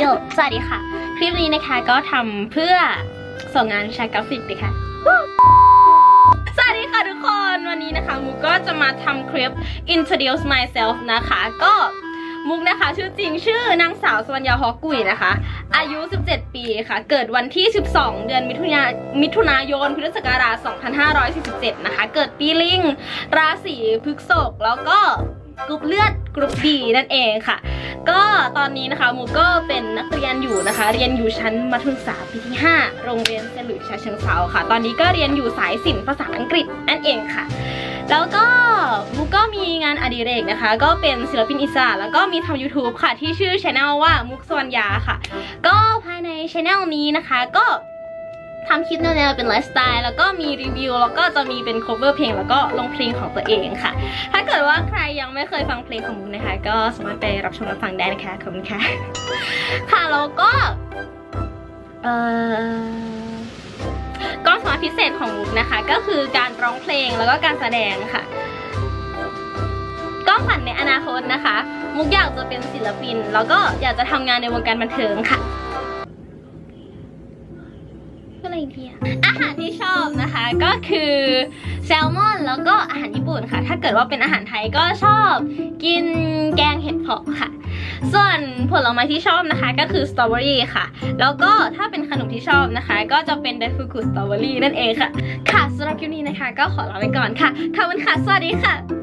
โยสวัสดีค่ะ คลิปนี้นะคะก็ทำเพื่อส่งงานชากราฟิกนะคะสวัสดีค่ะทุกคนวันนี้นะคะมุกก็จะมาทำคลิป introduce myself นะคะ ก็มุกนะคะ ชื่อจริงชื่อนางสาวสวรรยาฮอกกุยนะคะ อายุ 17 ปีค่ะ เกิดวันที่ 12 เดือนมิถุนายมิถุนายนพุทธศักราช2547 นะคะ เกิดปีลิง ราศีพฤษภแล้วก็ กรุ๊ปเลือดกรุ๊ปดีนั่นเองค่ะ ก็ตอนนี้นะคะมูก็เป็นนักเรียนอยู่นะคะ เรียนอยู่ชั้นมัธยมศึกษาปีที่ 5 โรงเรียนเซลุยชาเชิงเซาค่ะ ตอนนี้ก็เรียนอยู่สายศิลป์ภาษาอังกฤษนั่นเองค่ะ แล้วก็มูก็มีงานอดิเรกนะคะ ก็เป็นศิลปินอิสระแล้วก็มีทำ YouTube ค่ะ ที่ชื่อช anel ว่ามุกสวรรยาค่ะ ก็ภายในช anel นี้นะคะก็ ทำคลิปแนวๆเป็นไลฟ์สไตล์แล้วก็มีรีวิวแล้วก็จะมีเป็น cover เพลงแล้วก็ลงเพลงของตัวเองค่ะ ถ้าเกิดว่าใครยังไม่เคยฟังเพลงของมุกนะคะ ก็สามารถไปรับชมรับฟังได้นะคะขอบคุณค่ะค่ะแล้วก็เอ่อก็สมาพิเศษของมุกนะคะ ก็คือการร้องเพลงแล้วก็การแสดงค่ะ ก็ฝันในอนาคตนะคะ มุกอยากจะเป็นศิลปิน แล้วก็อยากจะทำงานในวงการบันเทิงค่ะ อะไรดีอะอาหารที่ชอบนะคะก็คือแซลมอนแล้วก็อาหารญี่ปุ่นค่ะ ถ้าเกิดว่าเป็นอาหารไทยก็ชอบกินแกงเห็ดเผาะค่ะ ส่วนผลไม้ที่ชอบนะคะก็คือสตรอเบอรี่ค่ะ แล้วก็ถ้าเป็นขนมที่ชอบนะคะ ก็จะเป็นไดฟูกุสตรอเบอรี่นั่นเองค่ะ ค่ะสำหรับคลิปนี้นะคะ ก็ขอลาไปก่อนค่ะขอบคุณค่ะสวัสดีค่ะ